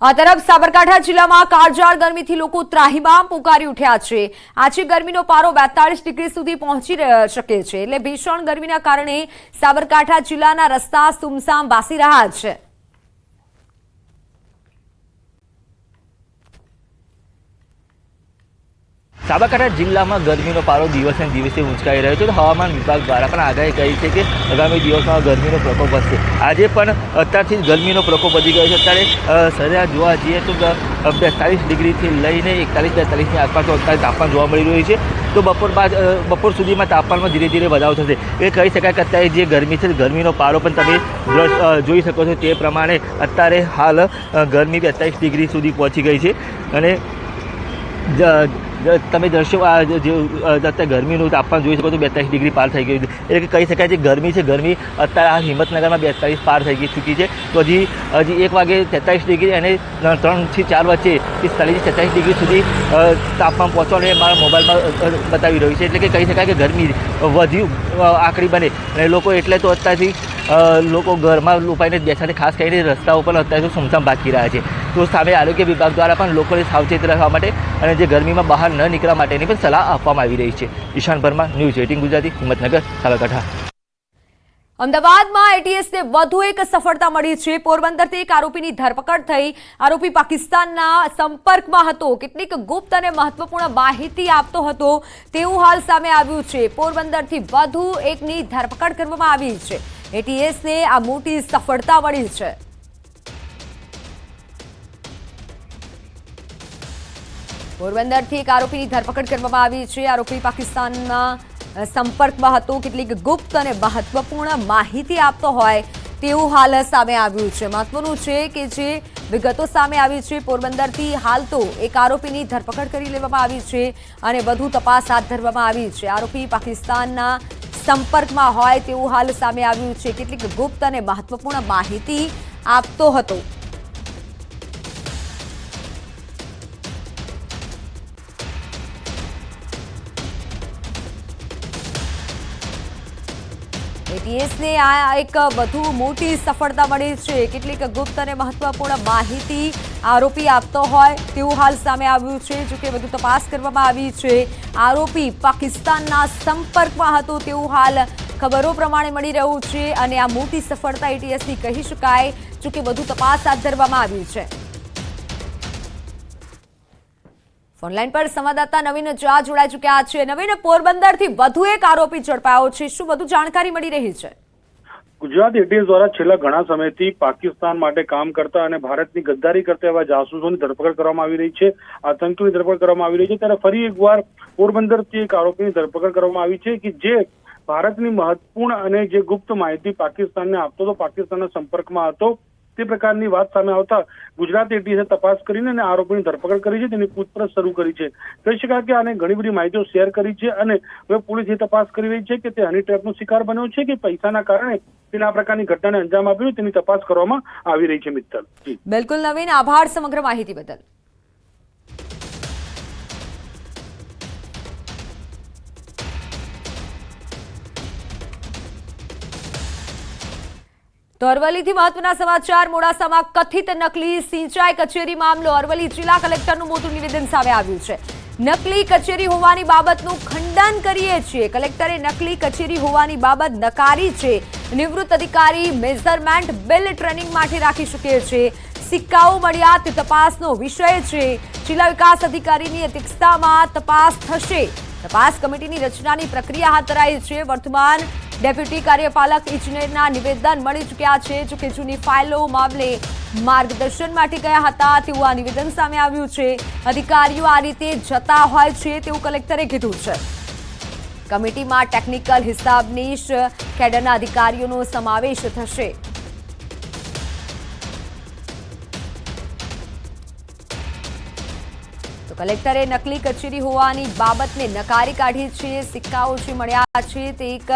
આ તરફ સાબરકાંઠા જિલ્લામાં કાળઝાળ ગરમીથી લોકો ત્રાહિમામ પુકારી ઉઠ્યા છે. આજે ગરમીનો પારો બેતાળીસ ડિગ્રી સુધી પહોંચી શકે છે. એટલે ભીષણ ગરમીના કારણે સાબરકાંઠા જિલ્લાના રસ્તા સુમસામ વાસી રહ્યા છે. સાબરકાંઠા જિલ્લામાં ગરમીનો પારો દિવસે દિવસે ઉંચકાઈ રહ્યો છે. તો હવામાન વિભાગ દ્વારા પણ આગાહી કરી છે કે આગામી દિવસમાં ગરમીનો પ્રકોપ વધશે. આજે પણ અત્યારથી ગરમીનો પ્રકોપ વધી ગયો છે. અત્યારે સરેરાશ જોવા જઈએ તો બેતાલીસ ડિગ્રીથી લઈને એકતાલીસ બેતાલીસની આસપાસ અત્યારે તાપમાન જોવા મળી રહ્યું છે. તો બપોર બાદ બપોર સુધીમાં તાપમાનમાં ધીરે ધીરે વધારો થશે. એ કહી શકાય કે અત્યારે જે ગરમી છે, ગરમીનો પારો પણ તમે જોઈ શકો છો તે પ્રમાણે અત્યારે હાલ ગરમી બેતાલીસ ડિગ્રી સુધી પહોંચી ગઈ છે. અને તમે દ્રશ્યો આ જે અત્યારે ગરમીનું તાપમાન જોઈ શકો તો બેતાલીસ ડિગ્રી પાર થઈ ગયું છે. એટલે કહી શકાય છે ગરમી છે, ગરમી અત્યારે આ હિંમતનગરમાં બેતાલીસ પાર થઈ ગઈ ચૂકી છે. તો હજી હજી એક વાગે તેતાલીસ ડિગ્રી અને ત્રણથી ચાર વચ્ચે પિસ્તાલીસથી તેતાલીસ ડિગ્રી સુધી તાપમાન પહોંચવાનું મારા મોબાઈલમાં બતાવી રહ્યું છે. એટલે કે કહી શકાય કે ગરમી વધ્યું આકરી બને. અને લોકો એટલે તો અત્યારથી લોકો ઘરમાં લોપાઈને જ ખાસ કરીને રસ્તાઓ પર અત્યારે સુમસામ બાકી રહ્યા છે. તો સામે આરોગ્ય વિભાગ દ્વારા પણ લોકોને સાવચેત રહેવા માટે અને જે ગરમીમાં બહાર ન નીકળવા માટેની પણ સલાહ આપવામાં આવી રહી છે. Ishan Parmar, news eighteen Gujarati, Himmatnagar, Sabarkantha. અમદાવાદમાં એટીએસને વધુ એક સફળતા મળી છે. પોરબંદરથી એક આરોપીની ધરપકડ થઈ. આરોપી પાકિસ્તાનના સંપર્કમાં હતો. કેટલીક ગુપ્ત અને મહત્વપૂર્ણ માહિતી આપતો હતો. તેવું હાલ સામે આવ્યું છે. પોરબંદરથી વધુ એકની ધરપકડ કરવામાં આવી છે. એટીએસને આ મોટી સફળતા મળી છે. પોરબંદરથી એક આરોપીની ધરપકડ કરવામાં આવી છે. આરોપી પાકિસ્તાનના સંપર્કમાં હતો. કેટલીક ગુપ્ત અને મહત્વપૂર્ણ માહિતી આપતો હોય તેવું હાલ સામે આવ્યું છે. મહત્વનું છે કે જે વિગતો સામે આવી છે, પોરબંદરથી હાલ તો એક આરોપીની ધરપકડ કરી લેવામાં આવી છે અને વધુ તપાસ હાથ ધરવામાં આવી છે. આરોપી પાકિસ્તાનના સંપર્કમાં હોય તેવું હાલ સામે આવ્યું છે. કેટલીક ગુપ્ત અને મહત્વપૂર્ણ માહિતી આપતો હતો. એટીએસને આ એક વધુ મોટી સફળતા મળી છે. કેટલીક ગુપ્ત અને મહત્વપૂર્ણ માહિતી આરોપી આપતો હોય તેવું હાલ સામે આવ્યું છે. જો કે વધુ તપાસ કરવામાં આવી છે. આરોપી પાકિસ્તાનના સંપર્કમાં હતો તેવું હાલ ખબરો પ્રમાણે મળી રહ્યું છે અને આ મોટી સફળતા એટીએસની કહી શકાય. જો કે વધુ તપાસ હાથ ધરવામાં આવી છે. ફોનલાઈન પર સંવાદદાતા નવીન ઝા જોડાઈ ચુક્યા છે. નવીન, પોરબંદરથી વધુ એક આરોપી ઝડપાયો છે. શું વધુ જાણકારી મળી રહી છે? ગુજરાત એટીએસ દ્વારા છેલ્લા ઘણા સમયથી પાકિસ્તાન માટે કામ કરતા અને ભારતની ગદ્દારી કરતા એવા જાસૂસોની ધરપકડ કરવામાં આવી રહી છે. આતંકીઓની ધરપકડ કરવામાં આવી રહી છે. ત્યારે ફરી એકવાર પોરબંદરથી એક આરોપીની ધરપકડ કરવામાં આવી છે કે જે ભારતની મહત્વપૂર્ણ અને જે ગુપ્ત માહિતી પાકિસ્તાનને આપતો હતો, પાકિસ્તાનના સંપર્કમાં હતો. તે પ્રકારની વાત સામે આવતા ગુજરાત એટીએસે તપાસ કરીને અને આરોપીની ધરપકડ કરી છે, તેની પૂછપરછ શરૂ કરી છે. કહી શકાય કે આને ઘણી બધી માહિતીઓ શેર કરી છે અને હવે પોલીસ એ તપાસ કરી રહી છે કે તે હની ટ્રેપનો શિકાર બન્યો છે કે પૈસાના કારણે તેને આ પ્રકારની ઘટનાને અંજામ આપ્યો તેની તપાસ કરવામાં આવી રહી છે મિત્તલ. બિલકુલ નવીન. આભાર સમગ્ર માહિતી બદલ. તો અરવલ્લીથી મહત્વના સમાચાર. મોડાસામાં કથિત નકલી સિંચાઈ કચેરી મામલો. અરવલ્લી જિલ્લા કલેક્ટરનું મોટું નિવેદન સામે આવ્યું છે. નકલી કચેરી હોવાની બાબતનું ખંડન કરીએ છીએ. કલેક્ટરે નકલી કચેરી હોવાની બાબત નકારી છે. નિવૃત્ત અધિકારી, મેઝરમેન્ટ, બિલ ટ્રેનિંગ માટે રાખી શકે છે. સિક્કાઓ મળ્યા તે તપાસનો વિષય છે. જિલ્લા વિકાસ અધિકારીની અધ્યક્ષતામાં તપાસ થશે. તપાસ કમિટીની રચનાની પ્રક્રિયા હાથ ધરાઈ છે. વર્તમાન ડેપ્યુટી કાર્યપાલક ઇજનેરના નિવેદન મળી ચૂક્યા છે જોકે જૂની ફાઇલો મામલે માર્ગદર્શન માટે ગયા હતા, તેવું આ નિવેદન સામે આવ્યું છે. અધિકારીઓ આ રીતે જતા હોય છે, તેવું કલેક્ટરે કીધું છે. કમિટીમાં ટેકનિકલ હિસાબનીશ કેડરના અધિકારીઓનો સમાવેશ થશે. કલેક્ટરે નકલી કચેરી હોવાની બાબતને નકારી કાઢી છે, સિક્કાઓ જે મળ્યા છે તે એક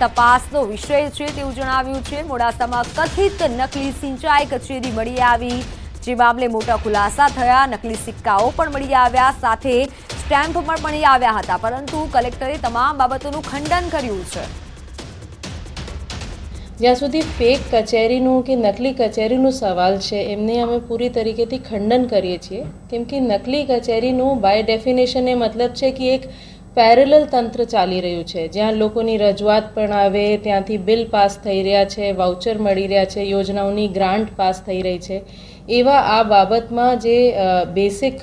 તપાસનો વિષય છે તેવું જણાવ્યું છે. મોડાસામાં કથિત નકલી સિંચાઈ કચેરી મળી આવી. જે મામલે મોટા ખુલાસા થયા. નકલી સિક્કાઓ પણ મળી આવ્યા. સાથે સ્ટેમ્પ પણ મળી આવ્યા હતા. પરંતુ કલેક્ટરે તમામ બાબતોનું ખંડન કર્યું છે. જ્યાં સુધી ફેક કચેરીનું કે નકલી કચેરીનું સવાલ છે, એમને અમે પૂરી તરીકેથી ખંડન કરીએ છીએ. કેમ કે નકલી કચેરીનું બાય ડેફિનેશન એ મતલબ છે કે એક પેરેલલ તંત્ર ચાલી રહ્યું છે. જ્યાં લોકોની રજૂઆત પણ આવે, ત્યાંથી બિલ પાસ થઈ રહ્યા છે, વાઉચર મળી રહ્યા છે, યોજનાઓની ગ્રાન્ટ પાસ થઈ રહી છે. એવા આ બાબતમાં જે બેસિક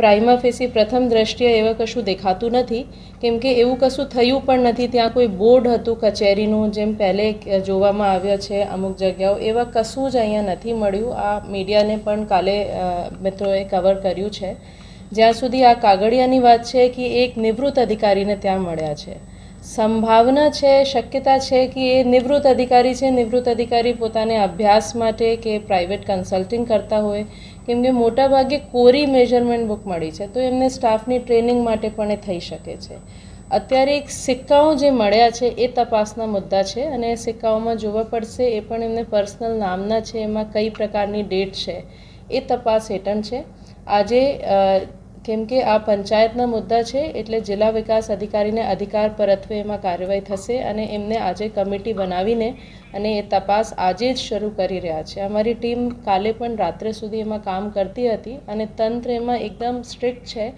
પ્રાઇમા ફેસી પ્રથમ દ્રષ્ટિએ એવા કશું દેખાતું નથી. કેમ કે એવું કશું થયું પણ નથી. ત્યાં કોઈ બોર્ડ હતું કચેરીનું, જેમ પહેલે જોવામાં આવ્યો છે અમુક જગ્યાઓ. એવા કશું જ અહીંયા નથી મળ્યું. આ મીડિયાને પણ કાલે મિત્રોએ કવર કર્યું છે. જ્યાં સુધી આ કાગળિયાની વાત છે કે એક નિવૃત્ત અધિકારીને ત્યાં મળ્યા છે. સંભાવના છે, શક્યતા છે કે એ નિવૃત્ત અધિકારી છે, નિવૃત્ત અધિકારી પોતાને અભ્યાસ માટે કે પ્રાઇવેટ કન્સલ્ટિંગ કરતા હોય. કેમ કે મોટાભાગે કોરી મેઝરમેન્ટ બુક મળી છે, તો એમને સ્ટાફની ટ્રેનિંગ માટે પણ એ થઈ શકે છે. અત્યારે એક સિક્કાઓ જે મળ્યા છે એ તપાસના મુદ્દા છે અને એ સિક્કાઓમાં જોવા પડશે એ પણ એમને પર્સનલ નામના છે, એમાં કઈ પ્રકારની ડેટ છે એ તપાસ હેઠળ છે. આજે કેમ કે આ પંચાયતના મુદ્દા છે એટલે જિલ્લા વિકાસ અધિકારીને અધિકાર પરત્વે એમાં કાર્યવાહી થશે અને એમને આજે કમિટી બનાવીને અને એ તપાસ આજે જ શરૂ કરી રહ્યા છે. અમારી ટીમ કાલે પણ રાત્રે સુધી એમાં કામ કરતી હતી અને તંત્ર એમાં એકદમ સ્ટ્રિક્ટ છે.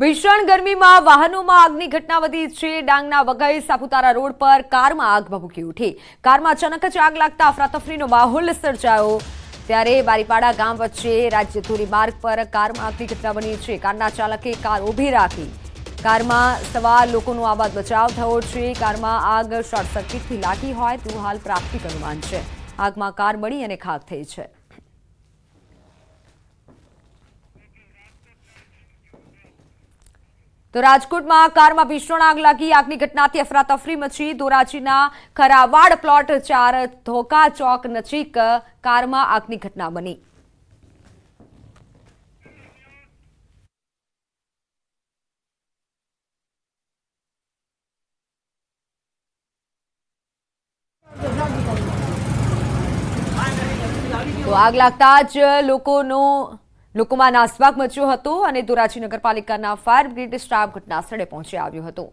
ભીષણ ગરમીમાં વાહનોમાં આગની ઘટના વધી છે. ડાંગના વઘઈ સાપુતારા રોડ પર કારમાં આગ ભભૂકી ઉઠી. કારમાં અચાનક જ આગ લાગતા અફરાતફરીનો માહોલ સર્જાયો. ત્યારે બારીપાડા ગામ વચ્ચે રાજ્ય ધોરીમાર્ગ પર કારમાં આગની ઘટના બની છે. કારના ચાલકે કાર ઊભી રાખી કારમાં સવાર લોકોનો આબાદ બચાવ થયો છે. કારમાં આગ શોર્ટ સર્કિટથી લાગી હોય તેવું હાલ પ્રાથમિક અનુમાન છે. આગમાં કાર બળી અને ખાક થઈ છે. તો રાજકોટમાં કારમાં ભીષણ આગ લાગી. આગની ઘટનાથી અફરાતફરી મચી. ધોરાજીના ખરાવાડ પ્લોટ ચાર ધોકા ચોક નજીક કારમાં આગની ઘટના બની. તો આગ લાગતા જ લોકોનો લોકોમાં નાસભાગ મચ્યો હતો અને ધોરાજી નગરપાલિકાના ફાયર બ્રિગેડ સ્ટાફ ઘટના સ્થળે પહોંચી આવ્યો હતો.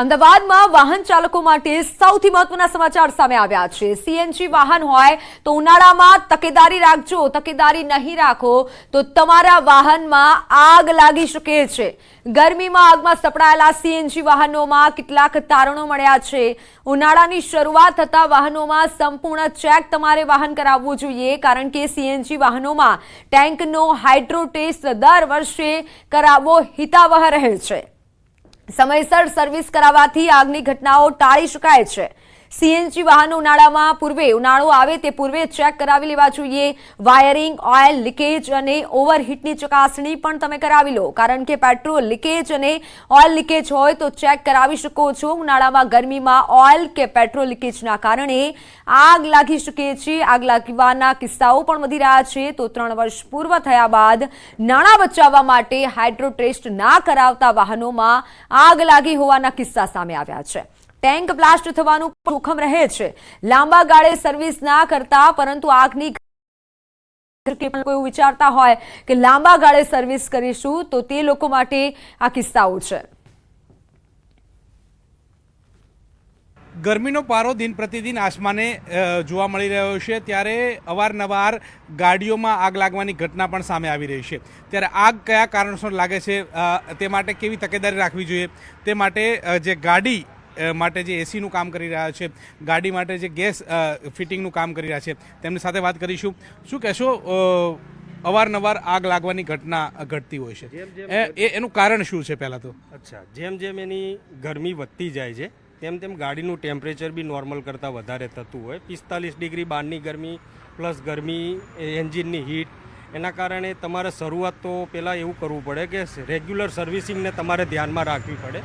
અમદાવાદમાં વાહન ચાલકો માટે સૌથી મહત્વના સમાચાર સામે આવ્યા છે. સીએનજી વાહન હોય તો ઉનાળામાં તકેદારી રાખજો, તકેદારી નહીં રાખો તો તમારા વાહનમાં આગ લાગી શકે છે. ગરમીમાં આગમાં સપડાયેલા સીએનજી વાહનોમાં કેટલાક તારણો મળ્યા છે. ઉનાળાની શરૂઆત થતા વાહનોમાં સંપૂર્ણ ચેક તમારે વાહન કરાવવું જોઈએ, કારણ કે સીએનજી વાહનોમાં ટેન્કનો હાઇડ્રો ટેસ્ટ દર વર્ષે કરાવવો હિતાવહ રહે છે. સમયસર સર્વિસ કરાવવાથી આગની ઘટનાઓ ટાળી શકાય છે. સીએનજી વાહનો ઉનાળામાં પૂર્વે ઉનાળો આવે તે પૂર્વે ચેક કરાવી લેવા જોઈએ. વાયરિંગ, ઓઇલ, લીકેજ અને ઓવરહીટની ચકાસણી પણ તમે કરાવી લો. કારણ કે પેટ્રોલ લીકેજ અને ઓઇલ લીકેજ હોય તો ચેક કરાવી શકો છો. ઉનાળામાં ગરમીમાં ઓઇલ કે પેટ્રોલ લીકેજના કારણે આગ લાગી શકે છે. આગ લાગવાના કિસ્સાઓ પણ વધી રહ્યા છે. તો ત્રણ વર્ષ પૂર્વ થયા બાદ નાણાં બચાવવા માટે હાઇડ્રો ટેસ્ટ ના કરાવતા વાહનોમાં આગ લાગી હોવાના કિસ્સા સામે આવ્યા છે. ટેન્ક બ્લાસ્ટ થવાનું જોખમ રહે છે. લાંબા ગાળે સર્વિસ ના કરતા, પરંતુ આગની કોઈ વિચારતા હોય કે લાંબા ગાળે સર્વિસ કરીશું, તો તે લોકો માટે આ કિસ્સાઓ છે. ગરમીનો પારો દિન પ્રતિદિન આસમાને જોવા મળી રહ્યો છે. ત્યારે અવારનવાર ગાડીઓમાં આગ લાગવાની ઘટના પણ સામે આવી રહી છે. ત્યારે આગ કયા કારણસર લાગે છે તે માટે કેવી તકેદારી રાખવી જોઈએ? તે માટે જે ગાડી માટે જે એસીનું કામ કરી રહ્યા છે ગાડી માટે જે ગેસ ફિટિંગનું કામ કરી રહ્યા છે તેમની સાથે વાત કરીશું. શું કહેશો અવારનવાર આગ લાગવાની ઘટના ઘટતી હોય છે? એ એનું કારણ શું છે પહેલાં તો? અચ્છા જેમ જેમ એની ગરમી વધતી જાય છે તેમ તેમ ગાડીનું ટેમ્પરેચર બી નોર્મલ કરતાં વધારે થતું હોય. પિસ્તાલીસ ડિગ્રી બહારની ગરમી પ્લસ ગરમી એન્જિનની હીટ એના કારણે તમારે શરૂઆત તો પહેલાં એવું કરવું પડે કે રેગ્યુલર સર્વિસિંગને તમારે ધ્યાનમાં રાખવી પડે.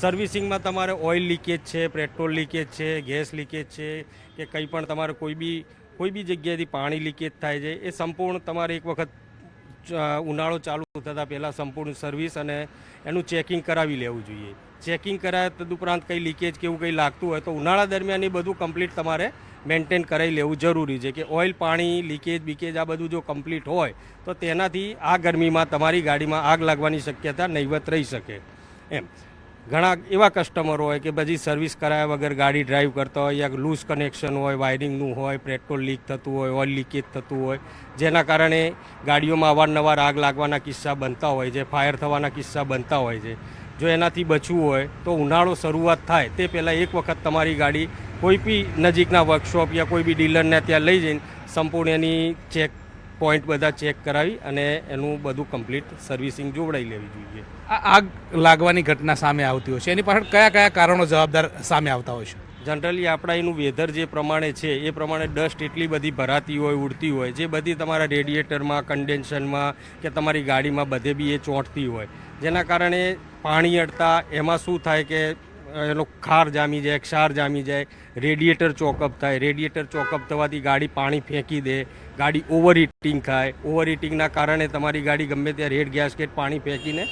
સર્વિસિંગમાં તમારે ઓઇલ લીકેજ છે, પેટ્રોલ લીકેજ છે, ગેસ લીકેજ છે, કે કંઈ પણ તમારે કોઈ બી કોઈ બી જગ્યાએથી પાણી લીકેજ થાય છે, એ સંપૂર્ણ તમારે એક વખત ઉનાળો ચાલુ થતાં પહેલાં સંપૂર્ણ સર્વિસ અને એનું ચેકિંગ કરાવી લેવું જોઈએ. ચેકિંગ કરાય તદુપરાંત કંઈ લીકેજ કે એવું કંઈ લાગતું હોય તો ઉનાળા દરમિયાન એ બધું કમ્પ્લીટ તમારે મેન્ટેન કરાવી લેવું જરૂરી છે કે ઓઇલ, પાણી, લીકેજ, બીકેજ આ બધું જો કમ્પ્લીટ હોય તો તેનાથી આ ગરમીમાં તમારી ગાડીમાં આગ લાગવાની શક્યતા નહીવત રહી શકે. એમ. ઘણા એવા કસ્ટમરો હોય કે બધી સર્વિસ કરાયા વગર ગાડી ડ્રાઈવ કરતા હોય યા લૂઝ કનેક્શન હોય વાયરિંગનું હોય પેટ્રોલ લીક થતું હોય ઓઇલ લીકેજ થતું હોય, જેના કારણે ગાડીઓમાં અવારનવાર આગ લાગવાના કિસ્સા બનતા હોય છે ફાયર થવાના કિસ્સા બનતા હોય છે. જો એનાથી બચવું હોય તો ઉનાળો શરૂઆત થાય તે પહેલાં એક વખત તમારી ગાડી કોઈ બી નજીકના વર્કશોપ યા કોઈ બી ડીલરને ત્યાં લઈ જઈને સંપૂર્ણ એની ચેક પોઈન્ટ બધા ચેક કરાવી અને એનું બધું કમ્પ્લીટ સર્વિસિંગ જોવડાવી લેવી જોઈએ. આ આગ લાગવાની ઘટના સામે આવતી હોય છે. એની પાછળ કયા કયા કારણો જવાબદાર સામે આવતા હોય છે? જનરલી આપણા એનું વેધર જે પ્રમાણે છે એ પ્રમાણે ડસ્ટ એટલી બધી ભરાતી હોય ઉડતી હોય જે બધી તમારા રેડિએટરમાં કન્ડેન્શનમાં કે તમારી ગાડીમાં બધે બી એ ચોંટતી હોય. જેના કારણે પાણી અડતા એમાં શું થાય કે એનો ખાર જામી જાય, ક્ષાર જામી જાય રેડિએટર ચોકઅપ થાય રેડિએટર ચોકઅપ થવાથી ગાડી પાણી ફેંકી દે, ગાડી ઓવર થાય. ઓવર હીટિંગના કારણે તમારી ગાડી ગમે ત્યાં રેડ ગેસકેટ પાણી ફેંકીને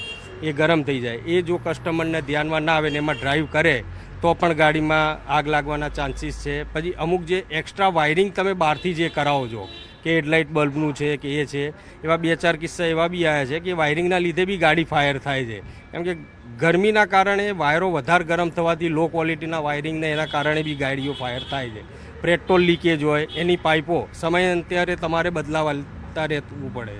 એ ગરમ થઈ જાય. એ જો કસ્ટમરને ધ્યાનમાં ના આવે ને એમાં ડ્રાઈવ કરે, તો પણ ગાડીમાં આગ લાગવાના ચાન્સીસ છે. પછી અમુક જે એક્સ્ટ્રા વાયરિંગ તમે બહારથી જે કરાવો છો, કે હેડલાઇટ બલ્બનું છે, કે એ છે, એવા બે ચાર કિસ્સા એવા બી આવ્યા છે કે વાયરિંગના લીધે બી ગાડી ફાયર થાય છે. કેમ કે ગરમીના કારણે વાયરો વધારે ગરમ થવાથી લો ક્વોલિટીના વાયરિંગને એના કારણે બી ગાડીઓ ફાયર થાય છે. પેટ્રોલ લીકેજ હોય, એની પાઇપો સમયાંતરે તમારે બદલાવતા રહેવું પડે.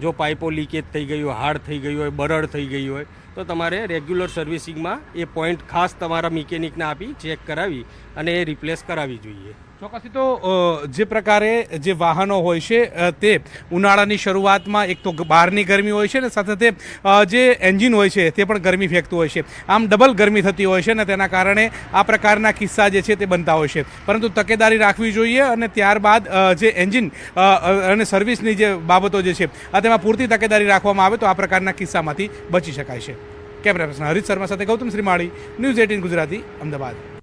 જો પાઇપો લીકેજ થઈ ગઈ હોય હાર્ડ થઈ ગઈ હોય, બરડ થઈ ગઈ હોય, તો તમારે રેગ્યુલર સર્વિસિંગમાં એ પોઈન્ટ ખાસ તમારા મિકેનિકને આપી ચેક કરાવી અને એ રિપ્લેસ કરાવવી જોઈએ. ચોક્કસથી તો જે પ્રકારે જે વાહનો હોય છે તે ઉનાળાની શરૂઆતમાં એક તો બહારની ગરમી હોય છે ને સાથે તે જે એન્જિન હોય છે તે પણ ગરમી ફેંકતું હોય છે. આમ ડબલ ગરમી થતી હોય છે ને તેના કારણે આ પ્રકારના કિસ્સા જે છે તે બનતા હોય છે. પરંતુ તકેદારી રાખવી જોઈએ અને ત્યારબાદ જે એન્જિન અને સર્વિસની જે બાબતો જે છે, આ તેમાં પૂરતી તકેદારી રાખવામાં આવે તો આ પ્રકારના કિસ્સામાંથી બચી શકાય છે. કેમેરા પર્સન હરીશ શર્મા સાથે ગૌતમ શ્રીમાળી, ન્યૂઝ એટીન ગુજરાતી, અમદાવાદ.